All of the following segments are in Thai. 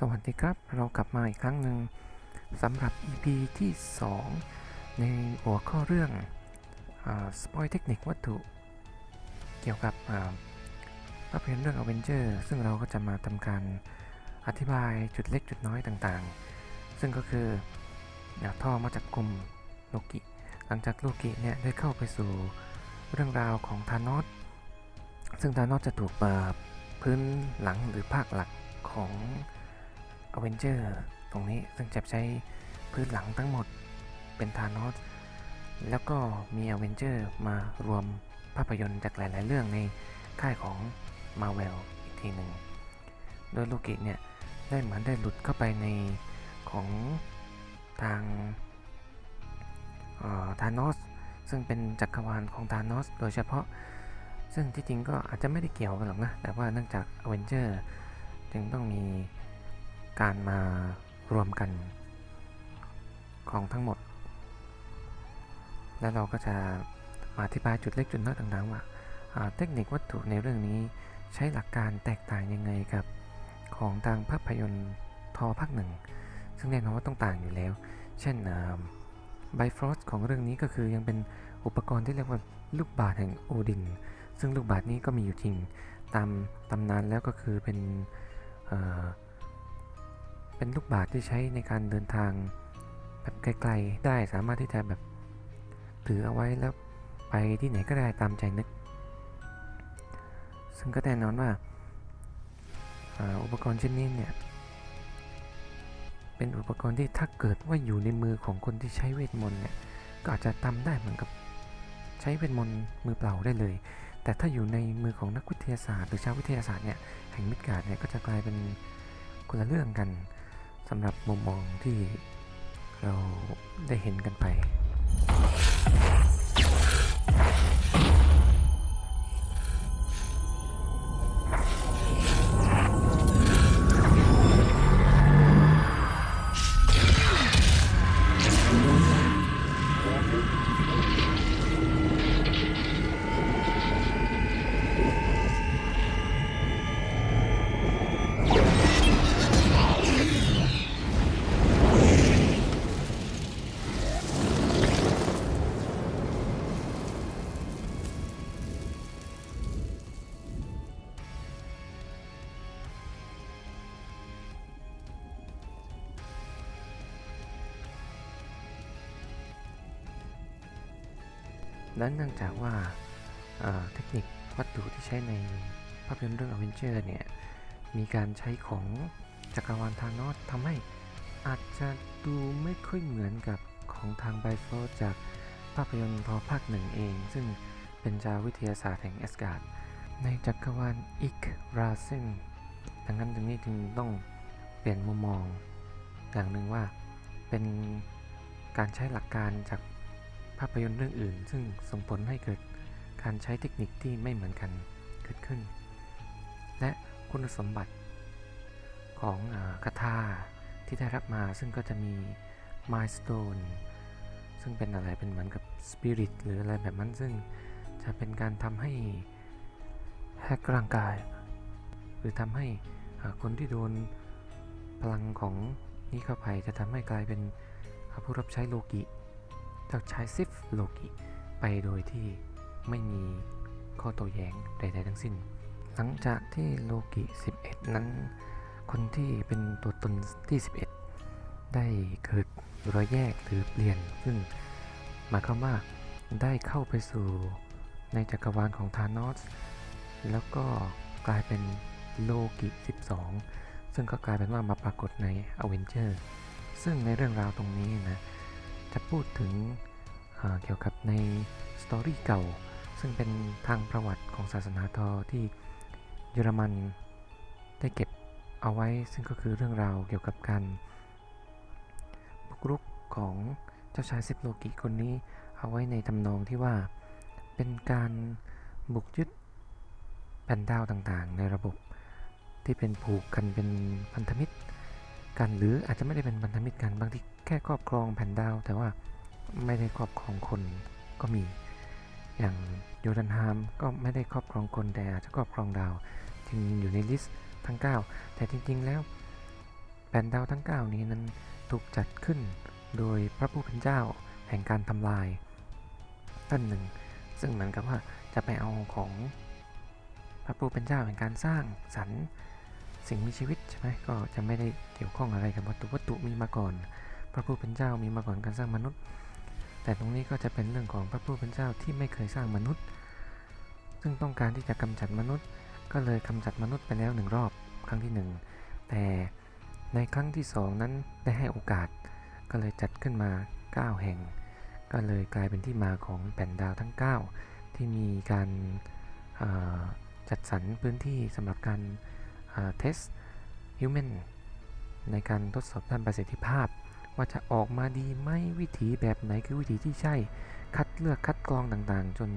สวัสดีครับ เรากลับมาอีกครั้งหนึ่งสำหรับ EP ที่ 2 ในหัวข้อเรื่องสปอยเทคนิควัตถุ เกี่ยวกับภาพยนตร์เรื่อง Avenger ซึ่งเราก็จะมาทำการอธิบายจุดเล็กจุดน้อยต่างๆ ซึ่งก็คืออท่อมาจากกลุ่มโลกิ หลังจากโลกิเนี่ยได้เข้าไปสู่เรื่องราวของธานอสซึ่งธานอสจะถูกเอ่อพื้นหลังหรือภาคหลักของ อเวนเจอร์ตรงนี้ซึ่งจะใช้พื้นหลังทั้งหมดเป็นธานอสแล้วก็มีอเวนเจอร์มารวมภาพยนตร์จากหลาย ๆ เรื่องในค่ายของ Marvel อีกทีหนึ่ง โดยโลกิเนี่ย ได้เหมือนได้หลุดเข้าไปในของทางธานอสซึ่งเป็นจักรวาลของธานอสโดยเฉพาะ ซึ่งที่จริงก็อาจจะไม่ได้เกี่ยวกันหรอกนะ แต่ว่าเนื่องจากอเวนเจอร์จึงต้องมี การมารวมกันของทั้งหมด แล้วเราก็จะมาอธิบายจุดเล็กจุดน้อยต่างๆว่าเทคนิควัตถุในเรื่องนี้ใช้หลักการแตกต่างยังไงกับของทางภาพยนตร์ทอภาคหนึ่ง ซึ่งแน่นอนว่าต้องต่างอยู่แล้ว เช่นไบฟรอสของเรื่องนี้ก็คือยังเป็นอุปกรณ์ที่เรียกว่าลูกบาศก์แห่งโอดิน ซึ่งลูกบาศก์นี้ก็มีอยู่จริง ตามตำนานแล้วก็คือเป็น เป็นลูกบาศก์ที่ใช้ในการเดินทางแบบไกลๆได้สามารถที่จะแบบถือเอาไว้แล้วไปที่ไหนก็ได้ตามใจนึก ซึ่งก็แน่นอนว่าอาอุปกรณ์ชิ้นนี้เนี่ย เป็นอุปกรณ์ที่ถ้าเกิดว่าอยู่ในมือของคนที่ใช้เวทมนต์เนี่ยก็อาจจะทำได้เหมือนกับใช้เวทมนต์มือเปล่าได้เลย แต่ถ้าอยู่ในมือของนักวิทยาศาสตร์ หรือชาววิทยาศาสตร์เนี่ยแห่งมิดการ์ดเนี่ยก็จะกลายเป็นคนละเรื่องกัน สำหรับมุมมองที่เราได้เห็นกันไป นั้นเนื่องจากว่าเอ่อเทคนิควัตถุที่ใช้ในภาพยนตร์เรื่อง Avenger เนี่ย มีการใช้ของจักรวาลธานอสทำให้อาจจะดูไม่ค่อยเหมือนกับของทางไบโฟจากภาพยนตร์พอภาคหนึ่งเอง ซึ่งเป็นชาววิทยาศาสตร์แห่งแอสการ์ดในจักรวาลอิกราซินดังนั้นตรงนี้จึงต้องเปลี่ยนมุมมอง อย่างหนึ่งว่าเป็นการใช้หลักการจาก ภาพยนตร์เรื่องอื่น ซึ่งส่งผลให้เกิดการใช้เทคนิคที่ไม่เหมือนกันเกิดขึ้น และคุณสมบัติของอคาถาที่ได้รับมาซึ่งก็จะมี Milestone ซึ่งเป็นอะไรเป็นเหมือนกับ Spirit หรืออะไรแบบนั้นซึ่งจะเป็นการทำให้แฮกร่างกาย หรือทำให้คนที่โดนพลังของนี้เข้าไปจะทำให้กลายเป็นผู้รับใช้โลกิ จากใช้ซิฟโลกิไปโดยที่ไม่มีข้อโต้แย้งใดๆทั้งสิ้น หลังจากที่โลกิ 11 นั้น คนที่เป็นตัวตนที่ 11 ได้เกิดรอยแยกหรือเปลี่ยน ซึ่งหมายความว่าได้เข้าไปสู่ในจักรวาลของธานอส แล้วก็กลายเป็นโลกิ 12 ซึ่งก็กลายเป็นว่ามาปรากฏในอเวนเจอร์ ซึ่งในเรื่องราวตรงนี้นะ จะพูดถึงเกี่ยวกับในสตอรี่เก่า ซึ่งเป็นทางประวัติของศาสนาทอที่เยอรมันได้เก็บเอาไว้ ซึ่งก็คือเรื่องราวเกี่ยวกับการบุกรุกของเจ้าชายซิปโลกิคนนี้เอาไว้ในทำนองที่ว่าเป็นการบุกยึดแผ่นดาวต่างๆ ในระบบที่เป็นผูกกันเป็นพันธมิตร กัน หรืออาจจะไม่ได้เป็นพันธมิตรกัน บางทีแค่ครอบครองแผ่นดาว แต่ว่าไม่ได้ครอบครองคนก็มี อย่างโยดันฮามก็ไม่ได้ครอบครองคนแต่อาจจะครอบครองดาว จึงอยู่ในลิสต์ทั้ง 9 แต่จริงๆแล้วแผ่นดาวทั้ง 9 นี้นั้นถูกจัดขึ้นโดยพระผู้เป็นเจ้าแห่งการทำลายท่านหนึ่ง ซึ่งเหมือนกับว่าจะไปเอาของพระผู้เป็นเจ้าแห่งการสร้างสรรค์ สิ่งมีชีวิตใช่ไหมก็จะไม่ได้เกี่ยวข้องอะไรกับวัตถุวัตถุมีมาก่อน พระผู้เป็นเจ้ามีมาก่อนการสร้างมนุษย์ แต่ตรงนี้ก็จะเป็นเรื่องของพระผู้เป็นเจ้าที่ไม่เคยสร้างมนุษย์ ซึ่งต้องการที่จะกำจัดมนุษย์ ก็เลยกำจัดมนุษย์ไปแล้วหนึ่งรอบครั้งที่หนึ่งแต่ในครั้งที่สองนั้นได้ให้โอกาส ก็เลยจัดขึ้นมา 9 แห่ง ก็เลยกลายเป็นที่มาของแผ่นดาวทั้ง 9 ที่มีการจัดสรรพื้นที่สำหรับการ เทสฮิวแมนในการทดสอบด้านประสิทธิภาพ ว่าจะออกมาดีไหมวิถีแบบไหนคือวิถีที่ใช่ คัดเลือกคัดกรองต่างๆ จน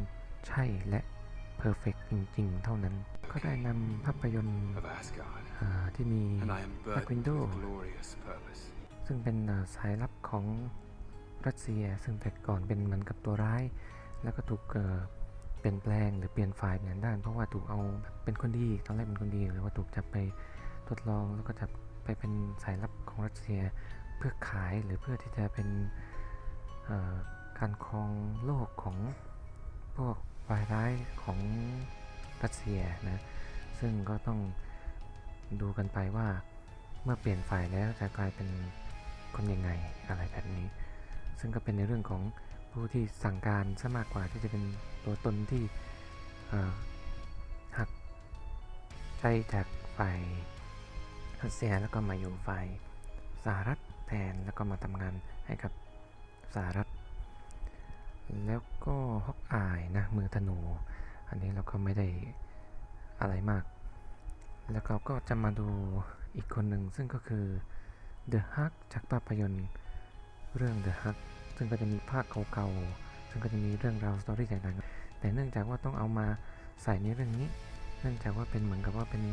ใช่และเพอร์เฟกจริง ๆ เท่านั้น ก็ได้นำภาพยนตร์ที่มี and I am burdened window. with glorious purpose. ซึ่งเป็นสายลับของรัสเซีย ซึ่งแต่ก่อนเป็นเหมือนกับตัวร้าย แล้วก็ถูก เปลี่ยนแปลงหรือเปลี่ยนฝ่ายเปลี่ยนด้าน เพราะว่าถูกเอาแบบเป็นคนดีตอนแรกเป็นคนดีหรือว่าถูกจับไปทดลองแล้วก็จับไปเป็นสายลับของรัสเซียเพื่อขายหรือเพื่อที่จะเป็นการครองโลกของพวกวายร้ายของรัสเซียนะซึ่งก็ต้องดูกันไปว่าเมื่อเปลี่ยนฝ่ายแล้วจะกลายเป็นคนยังไงอะไรแบบนี้ ซึ่งก็เป็นในเรื่องของ ผู้ที่สั่งการซะมากกว่าที่จะเป็นตัวตนที่หักใจจากฝ่ายรัสเซียแล้วก็มาอยู่ฝ่ายสหรัฐแทนแล้วก็มาทำงานให้กับสหรัฐ แล้วก็ฮอกอายนะมือธนู อันนี้เราก็ไม่ได้อะไรมาก แล้วเราก็จะมาดูอีกคนหนึ่งซึ่งก็คือ The Hug จากภาพยนตร์เรื่อง The Hug ซึ่งก็จะมีภาคเก่าๆ ซึ่งก็จะมีเรื่องราวสตอรี่ต่างๆ แต่เนื่องจากว่าต้องเอามาใส่ในเรื่องนี้ เนื่องจากว่าเป็นเหมือนกับว่าเป็น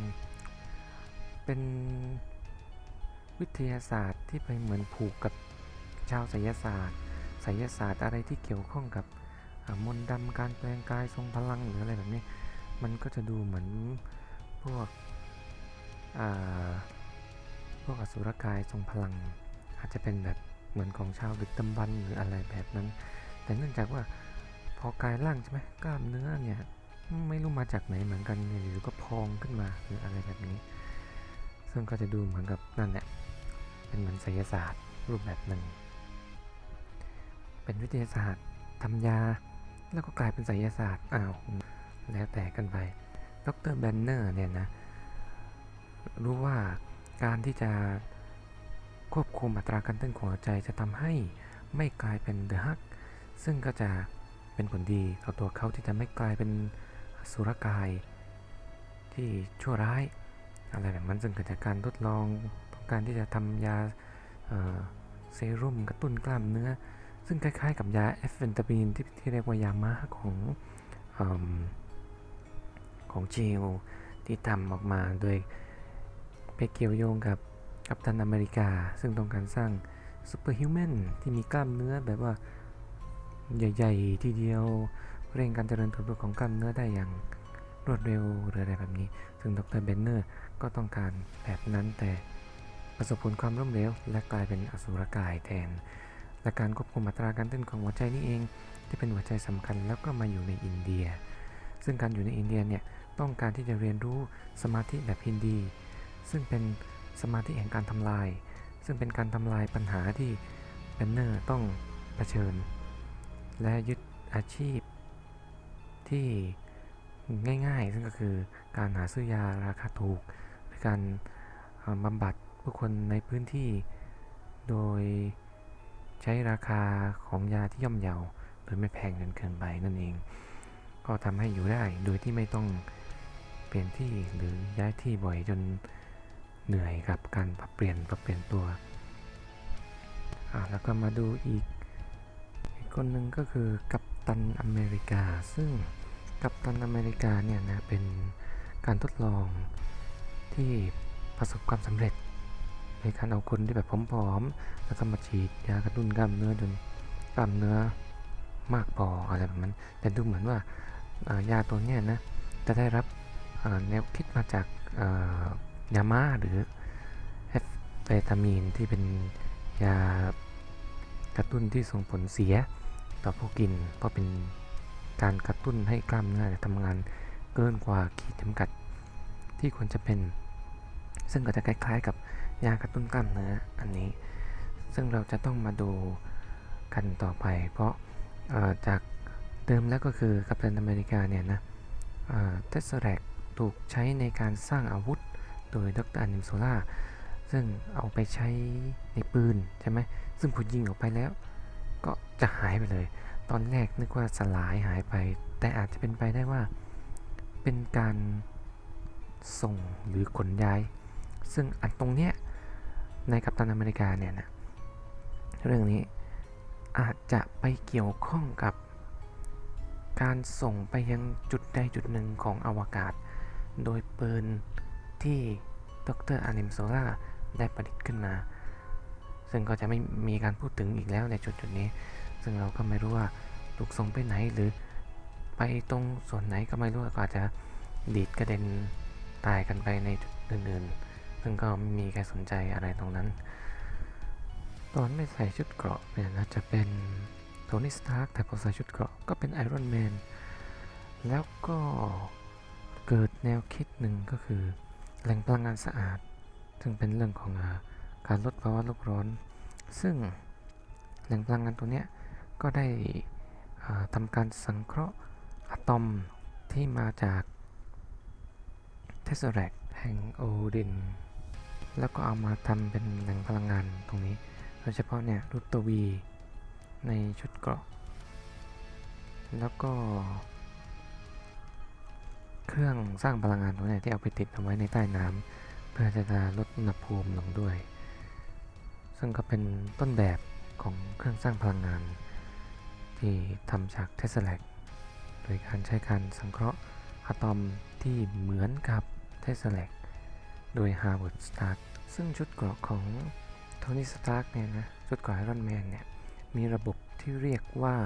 เป็นวิทยาศาสตร์ที่ไปเหมือนผูกกับชาวไสยศาสตร์ไสยศาสตร์อะไรที่เกี่ยวข้องกับมนต์ดำการแปลงกายทรงพลังหรืออะไรแบบนี้ มันก็จะดูเหมือนพวกพวกอสุรกายทรงพลัง อาจจะเป็นแบบ เหมือนของชาวดึกดำบรรหรืออะไรแบบนั้น แต่เนื่องจากว่าพอกายร่างใช่ไหมกล้ามเนื้อเนี่ยไม่รู้มาจากไหนเหมือนกันหรือก็พองขึ้นมาหรืออะไรแบบนี้ ซึ่งก็จะดูเหมือนกับนั่นแหละเป็นเหมือนไสยศาสตร์รูปแบบหนึ่ง เป็นวิทยาศาสตร์ทำยา แล้วก็กลายเป็นไสยศาสตร์อ้าวแล้วแต่กันไปดรแบนเนอร์เนี่ยนะรู้ว่าการที่จะ ควบคุมอัตราการเต้นของหัวใจจะทำให้ไม่กลายเป็นเดอะฮัก ซึ่งก็จะเป็นผลดีต่อตัวเขาที่จะไม่กลายเป็นสุรกาย ที่ชั่วร้าย อะไรแบบนั้นซึ่งเกิดจากการทดลองต้องการที่จะทำยาเเซรุ่มกระตุ้นกล้ามเนื้อ ซึ่งคล้ายๆกับยาแอฟเฟนตามีนที่ที่เรียกว่ายาม้าของอของเจลที่ทำออกมาโดยไปเกี่ยวโยงกับ กัปตันอเมริกา ซึ่งต้องการสร้างซูเปอร์ฮิวแมนที่มีกล้ามเนื้อแบบว่าใหญ่ ๆ ทีเดียว เร่งการเจริญเติบโตของกล้ามเนื้อได้อย่างรวดเร็วหรืออะไรแบบนี้ ซึ่งดรเบนเนอร์ก็ต้องการแบบนั้นแต่ประสบผลความล้มเหลวและกลายเป็นอสุรกายแทน และการควบคุมอัตราการเต้นของหัวใจนี่เอง ที่เป็นหัวใจสำคัญแล้วก็มาอยู่ในอินเดีย ซึ่งการอยู่ในอินเดียเนี่ยต้องการที่จะเรียนรู้สมาธิแบบฮินดี ซึ่งเป็น สมาธิแห่งการทำลาย ซึ่งเป็นการทำลายปัญหาที่แบนเนอร์ต้องเผชิญ และยึดอาชีพที่ง่ายๆ ซึ่งก็คือการหาซื้อยาราคาถูก หรือการบำบัดผู้คนในพื้นที่ โดยใช้ราคาของยาที่ย่อมเยาโดยไม่แพงจนเกินไปนั่นเอง ก็ทำให้อยู่ได้โดยที่ไม่ต้องเปลี่ยนที่หรือย้ายที่บ่อยจน เหนื่อยกับการปรับเปลี่ยนปรับเปลี่ยนตัวอ่าแล้วก็มาดูอีกอีกคนหนึ่งก็คือกัปตันอเมริกา ซึ่งกัปตันอเมริกาเนี่ยนะเป็นการทดลองที่ประสบความสำเร็จ ในการเอาคนที่แบบผอมๆแล้วก็มาฉีดยากระตุ้นกล้ามเนื้อจนกล้ามเนื้อมากพออะไรแบบนั้น แต่ดูเหมือนว่าายาตัวเนี้ยนะจะได้รับแนวคิดมาจาก ยามาหรือเฟตามีนที่เป็นยากระตุ้นที่ส่งผลเสียต่อผู้กิน เพราะเป็นการกระตุ้นให้กล้ามเนื้อทำงานเกินกว่าขีดจำกัดที่ควรจะเป็น ซึ่งก็จะคล้ายๆกับยากระตุ้นกล้ามเนื้ออันนี้ ซึ่งเราจะต้องมาดูกันต่อไป เพราะจากเดิมแล้วก็คือกัปตันอเมริกาเนี่ยนะเทสแรกถูกใช้ในการสร้างอาวุธ โดยดรอานิมโซล่าซึ่งเอาไปใช้ในปืนใช่ไหมซึ่งพอยิงออกไปแล้ว ก็จะหายไปเลย ตอนแรกนึกว่าสลายหายไป แต่อาจจะเป็นไปได้ว่าเป็นการส่งหรือขนย้าย ซึ่งอันตรงเนี้ยในกัปตันอเมริกาเนี่ยนะเรื่องนี้อาจจะไปเกี่ยวข้องกับการส่งไปยังจุดใดจุดหนึ่งของอวกาศ โดยปืน ที่ดรอานิมโซล่าได้ประดิษฐ์ขึ้นมา ซึ่งก็จะไม่มีการพูดถึงอีกแล้วในจุดจุดนี้ ซึ่งเราก็ไม่รู้ว่าถูกส่งไปไหนหรือไปตรงส่วนไหนก็ไม่รู้ก็อาจจะดีดกระเด็นตายกันไปในจุดอื่นๆ ซึ่งก็ไม่มีใครสนใจอะไรตรงนั้น ตอนไม่ใส่ชุดเกราะเนี่ยนะจะเป็นโทนี่สตาร์กแต่พอใส่ชุดเกราะก็เป็นไอรอนแมนแล้วก็เกิดแนวคิดหนึ่งก็คือ แหล่งพลังงานสะอาด ซึ่งเป็นเรื่องของอการลดภาวะโลกร้อน ซึ่งแหล่งพลังงานตัวเนี้ยก็ได้ทำการสังเคราะห์อะตอมที่มาจากเทสแรกแห่งโอดิน แล้วก็เอามาทำเป็นแหล่งพลังงานตรงนี้ โดยเฉพาะเนี่ยรูตวีในชุดเกราะ แล้วก็ เครื่องสร้างพลังงานตรงเนี้ที่เอาไปติดเอาไว้ในใต้น้ำเพื่อจะลดอุณหภูมิลงด้วย ซึ่งก็เป็นต้นแบบของเครื่องสร้างพลังงาน ที่ทำจากเทสลาโดยการใช้การสังเคราะห์อะตอมที่เหมือนกับเทสลาโดย Harvard Stark ซึ่งชุดเกราะของโทนี่สตาร์กเนี่ยนะชุดเกราะไอรอนแมนเนี่ยมีระบบที่เรียกว่า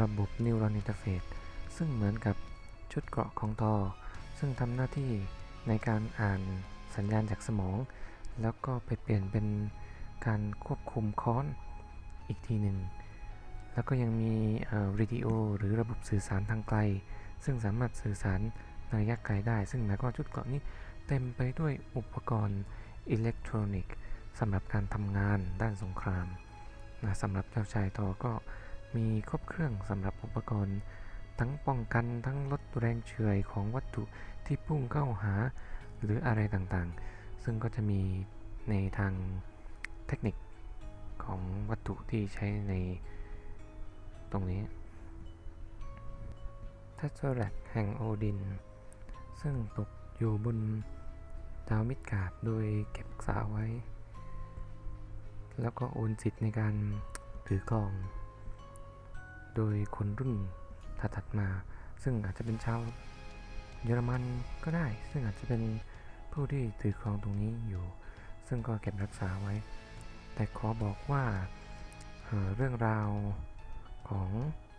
ระบบ Neuron Interface ซึ่งเหมือนกับ ชุดเกราะของทอ ซึ่งทำหน้าที่ในการอ่านสัญญาณจากสมอง แล้วก็ไปเปลี่ยนเป็นการควบคุมค้อนอีกทีหนึ่ง แล้วก็ยังมีวิดีโอหรือระบบสื่อสารทางไกล ซึ่งสามารถสื่อสารในระยะไกลได้ ซึ่งหมายความว่าชุดเกราะนี้เต็มไปด้วยอุปกรณ์อิเล็กทรอนิกส์สำหรับการทำงานด้านสงครามนะสำหรับเจ้าชายทอก็มีครบเครื่องสำหรับอุปกรณ์ ทั้งป้องกันทั้งลดแรงเฉื่อยของวัตถุที่พุ่งเข้าหาหรืออะไรต่างๆ ซึ่งก็จะมีในทางเทคนิคของวัตถุที่ใช้ในตรงนี้ทัชแรกแห่งโอดิน ซึ่งตกอยู่บนดาวมิดการ์ดโดยเก็บรักษาไว้ แล้วก็โอนสิทธิ์ในการถือครอง โดยคนรุ่น ถัดๆมา ซึ่งอาจจะเป็นชาวเยอรมันก็ได้ ซึ่งอาจจะเป็นผู้ที่ถือครองตรงนี้อยู่ ซึ่งก็เก็บรักษาไว้ แต่ขอบอกว่าเเรื่องราวของ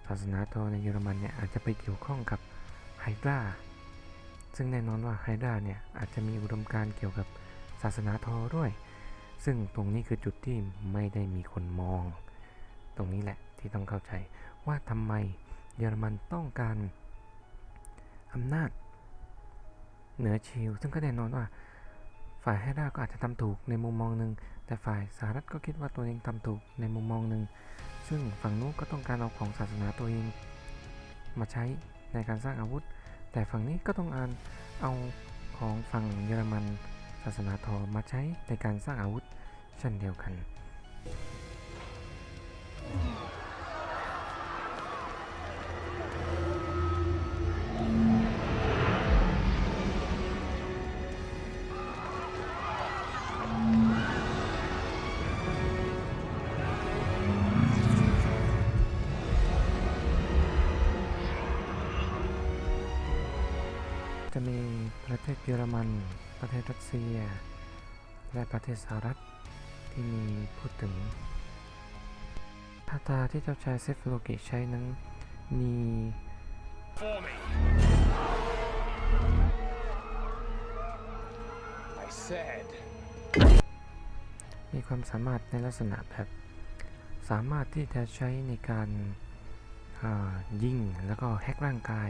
ศาสนาโทในเยอรมันเนี่ยอาจจะไปเกี่ยวข้องกับไฮดราซึ่งแน่นอนว่าไฮดราเนี่ยอาจจะมีอุดมการณ์เกี่ยวกับศาสนาโทด้วย ซึ่งตรงนี้คือจุดที่ไม่ได้มีคนมอง ตรงนี้แหละที่ต้องเข้าใจว่าทำไม เยอรมันต้องการอำนาจเหนือชิลซึ่งก็แน่นอนว่า ฝ่ายไฮดราก็อาจจะทำถูกในมุมมองหนึ่ง แต่ฝ่ายสหรัฐก็คิดว่าตัวเองทำถูกในมุมมองหนึ่ง ซึ่งฝั่งนู้นก็ต้องการเอาของศาสนาตัวเอง มาใช้ในการสร้างอาวุธ แต่ฝั่งนี้ก็ต้องการเอาของฝั่งเยอรมัน ศาสนาทอมาใช้ในการสร้างอาวุธเช่นเดียวกัน ระเทศรัสเซีย และประเทศสหรัฐที่มีพูดถึงคาถาที่เจ้าชายเซฟโลกิใช้นั้นมี For me. I said. มีความสามารถในลักษณะแบบ สามารถที่จะใช้ในการอ่ายิงแล้วก็แฮกร่างกาย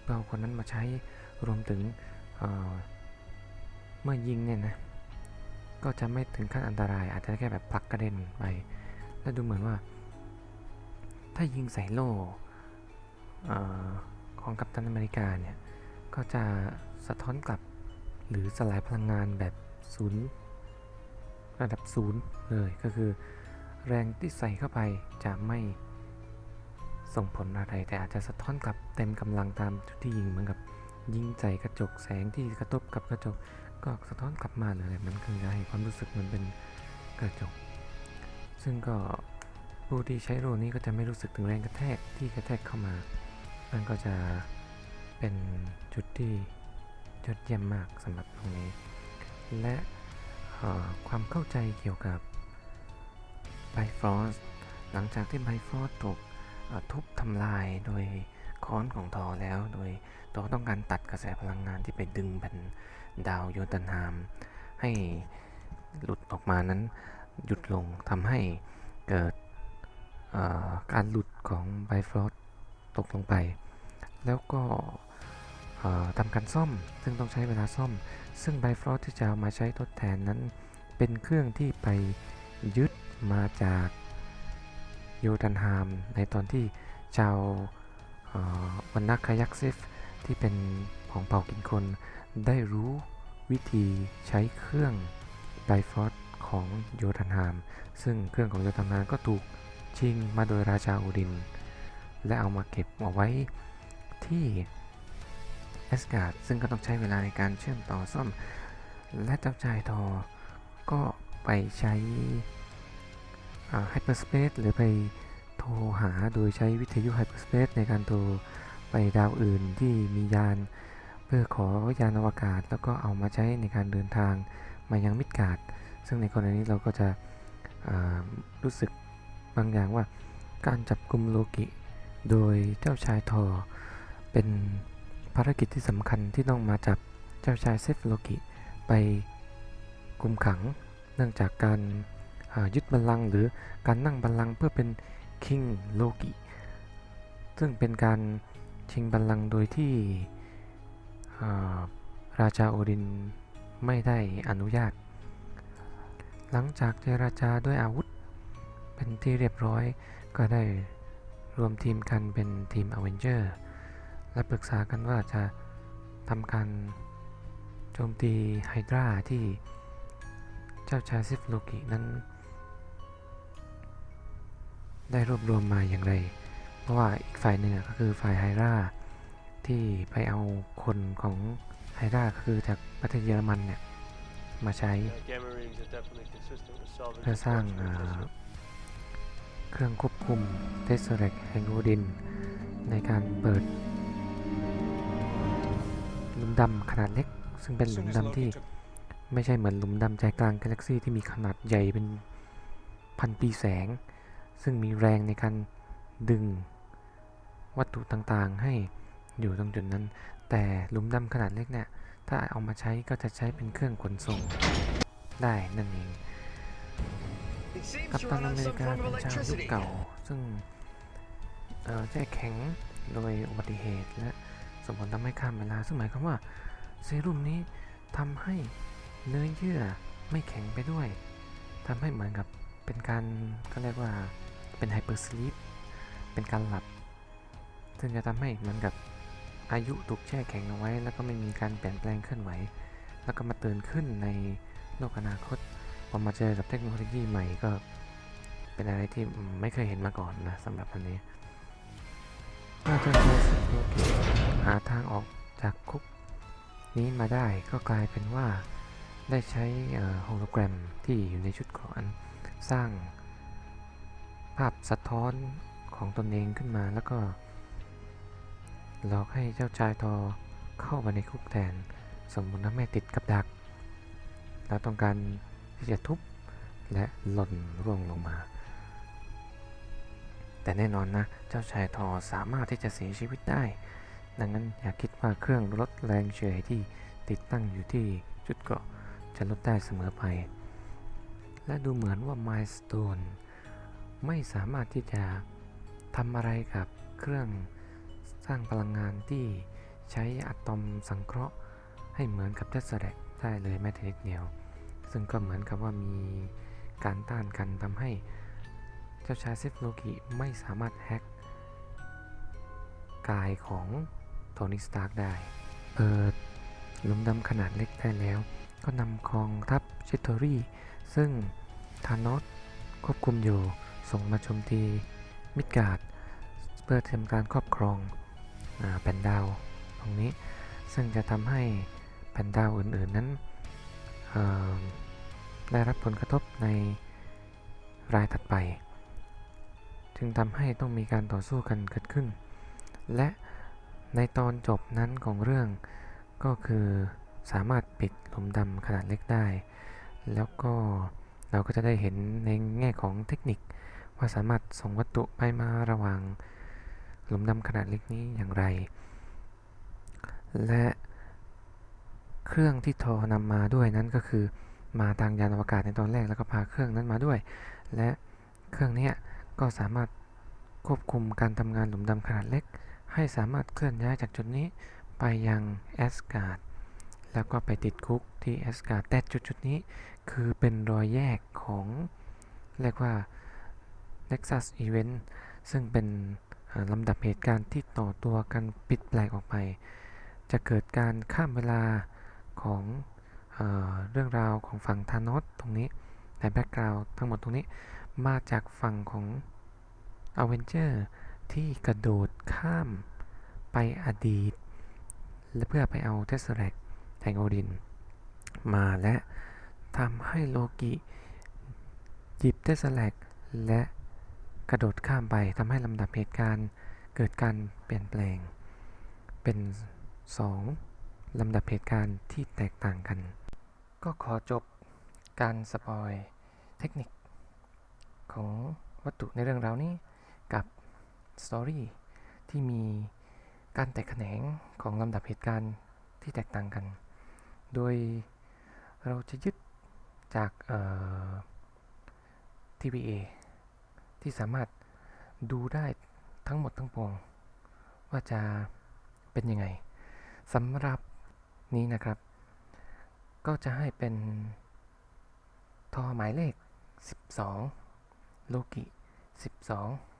เพื่อเอาคนนั้นมาใช้รวมถึงอ่า เมื่อยิงเนี่ยนะก็จะไม่ถึงขั้นอันตราย อาจจะแค่แบบผลักกระเด็นไป แล้วดูเหมือนว่า ถ้ายิงใส่โล่ของกัปตันอเมริกาเนี่ย ก็จะสะท้อนกลับหรือสลายพลังงานแบบศูนย์ระดับศูนย์เลยก็คือ แรงที่ใส่เข้าไปจะไม่ส่งผลอะไร แต่อาจจะสะท้อนกลับเต็มกำลังตามจุดที่ยิงเหมือนกับยิงใส่กระจกแสงที่กระทบกับกระจก ก็สะท้อนกลับมาเลยมันคือจะให้ความรู้สึกเหมันเป็นกระจก ซึ่งก็ผู้ที่ใช้โรนี้ก็จะไม่รู้สึกถึงแรงกระแทกที่กระแทกเข้ามานั่นก็จะเป็นจุดที่ยอดเยี่ยมมากสำหรับตรงนี้ และความเข้าใจเกี่ยวกับไบฟรอสหลังจากที่ไบฟรอสถูกทุบทำลายโดยค้อนของทอแล้ว โดยทอต้องการตัดกระแสพลังงานที่ไปดึงแผ่น ดาวโยตันฮาม ให้หลุดออกมานั้นหยุดลงทำให้เกิดการหลุดของไบฟรอสตกลงไป แล้วก็ทำการซ่อมซึ่งต้องใช้เวลาซ่อม ซึ่งไบฟรอสที่จะเอามาใช้ทดแทนนั้น เป็นเครื่องที่ไปยึดมาจากโยธันฮาม ในตอนที่ชาวเอ่อวันนักคายักซิฟที่เป็น ของเผ่ากินคน ได้รู้วิธีใช้เครื่องไบฟอสของโยธันฮาม ซึ่งเครื่องของโยธันฮามก็ถูกชิงมาโดยราชาอูดิน และเอามาเก็บเอาไว้ที่แอสการ์ดซึ่งก็ต้องใช้เวลาในการเชื่อมต่อซ่อม และเจ้าชายทอ ก็ไปใช้ไฮเปอร์สเปซหรือไปโทรหาโดยใช้วิทยุไฮเปอร์สเปซในการโทรไปดาวอื่นที่มียาน พื่อขอยานอวกาศแล้วก็เอามาใช้ในการเดินทางมายังมิดการ์ดซึ่งในกรณีนี้เราก็จะรู้สึกบางอย่างว่า การจับกลุ่มโลกิโดยเจ้าชายทอ เป็นภารกิจที่สำคัญที่ต้องมาจับเจ้าชายเซฟโลกิไปคุมขัง เนื่องจากการยึดบัลลังก์หรือการนั่งบัลลังก์เพื่อเป็นคิงโลกิซึ่งเป็นการชิงบัลลังก์โดยที่ ราชาโอดินไม่ได้อนุญาต หลังจากเจราจาด้วยอาวุธ เป็นที่เรียบร้อยก็ได้รวมทีมกันเป็นทีมอเวนเจอร์และปรึกษากันว่าจะทำการโจมตีไฮดราที่เจ้าชายซิฟโลกินั้น ได้รวบรวมมาอย่างไร เพราะว่าอีกฝ่ายหนึ่งก็คือฝ่ายไฮดรา ที่ไปเอาคนของไฮดราคือจากประเทศเยอรมันเนี่ย มาใช้ Uh, Gamma readings are definitely consistent with salvage เพื่อสร้าง reports อ่ from า Tesla. เครื่องควบคุมเทสเรกแห่งโอดิน ในการเปิดหลุมดำขนาดเล็ก ซึ่งเป็นหลุมดำที่ไม่ใช่เหมือนหลุมดำใจกลางกาแล็กซี่ที่มีขนาดใหญ่เป็นพันปีแสง ซึ่งมีแรงในการดึงวัตถุต่างๆให้ อยู่ตรงจุดนั้น แต่หลุมดำขนาดเล็กเนี่ย ถ้าเอามาใช้ก็จะใช้เป็นเครื่องขนส่งได้นั่นเองกัปตันอเมริกาเป็นชาวยุคเก่า ซึ่งเออแช่แข็งโดยอุบัติเหตุและสมผลทำให้ข้ามเวลา ซึ่งหมายความว่าเซรุ่มนี้ทำให้เนื้อเยื่อไม่แข็งไปด้วยทำให้เหมือนกับเป็นการก็เรียกว่าเป็นไฮเปอร์สลีปเป็นการหลับ ซึ่งจะทำให้เหมือนกับ อายุถูกแช่แข็งเอาไว้ แล้วก็ไม่มีการเปลี่ยนแปลงเคลื่อนไหว แล้วก็มาตื่นขึ้นในโลกอนาคตพอมาเจอกับเทคโนโลยีใหม่ก็เป็นอะไรที่ไม่เคยเห็นมาก่อนนะสำหรับอันนี้เมื่อเจ้าชายซิโกหาทางออกจากคุกนี้มาได้ก็กลายเป็นว่าได้ใช้โฮโลแกรมที่อยู่ในชุดเกราะอันสร้างภาพสะท้อนของตนเองขึ้นมาแล้วก็ หลอกให้เจ้าชายทอเข้ามาในคุกแทน สมมติว่าไม่ติดกับดัก แล้วต้องการที่จะทุบและหล่นร่วงลงมา แต่แน่นอนนะ เจ้าชายทอสามารถที่จะเสียชีวิตได้ ดังนั้นอย่าคิดว่าเครื่องลดแรงเฉยที่ติดตั้งอยู่ที่จุดเกาะจะลดได้เสมอไป และดูเหมือนว่า Milestone ไม่สามารถที่จะทำอะไรกับเครื่อง สร้างพลังงานที่ใช้อะตอมสังเคราะห์ให้เหมือนกับ Tesseract ได้เลยแม้แต่นิดเดียว ซึ่งก็เหมือนกับว่ามีการต้านกันทำให้เจ้าชายเซฟโลกิไม่สามารถแฮกกายของโทนี่สตาร์กได้เปิดหลุมดำขนาดเล็กได้แล้ว ก็นำกองทัพชิตอรี่ ซึ่งธานอสควบคุมอยู่ส่งมาโจมตีมิดการ์ดเพื่อทำการครอบครอง แผ่นดาวตรงนี้ ซึ่งจะทำให้แผ่นดาวอื่นๆนั้นได้รับผลกระทบในรายถัดไป จึงทำให้ต้องมีการต่อสู้กันเกิดขึ้น และในตอนจบนั้นของเรื่องก็คือสามารถปิดหลุมดำขนาดเล็กได้ แล้วก็เราก็จะได้เห็นในแง่ของเทคนิค ว่าสามารถส่งวัตถุไปมาระหว่าง หลุมดำขนาดเล็กนี้อย่างไร และเครื่องที่ทอนำมาด้วยนั้นก็คือมาทางยานอวกาศในตอนแรกแล้วก็พาเครื่องนั้นมาด้วย และเครื่องนี้ก็สามารถควบคุมการทำงานหลุมดำขนาดเล็ก ให้สามารถเคลื่อนย้ายจากจุดนี้ไปยังแอสการ์ดแล้วก็ไปติดคุกที่แอสการ์ดแต่จุดจุดนี้คือเป็นรอยแยกของ เรียกว่า Nexus Event ซึ่งเป็น ลำดับเหตุการณ์ที่ต่อตัวกันปิดแปลกออกไป จะเกิดการข้ามเวลาของเออเรื่องราวของฝั่งธานอสตรงนี้ในแบ็กกราวด์ทั้งหมดตรงนี้มาจากฝั่งของ a v e n g e r ที่กระโดดข้ามไปอดีต และเพื่อไปเอาเทสแ a กแห่งโอดิน มาและทำให้โลกิหยิบเทสแ a กและ กระโดดข้ามไปทำให้ลำดับเหตุการณ์เกิดการเปลี่ยนแปลง เป็น 2 ลำดับเหตุการณ์ที่แตกต่างกัน ก็ขอจบการสปอยเทคนิค ของวัตถุในเรื่องราวนี้กับสตอรี่ที่มีการแตกแขนงของลำดับเหตุการณ์ที่แตกต่างกัน โดยเราจะยึดจาก TVA ที่สามารถดูได้ทั้งหมดทั้งปวง ว่าจะเป็นยังไงสำหรับนี้นะครับ ก็จะให้เป็นทอหมายเลข 12 โลกิ 12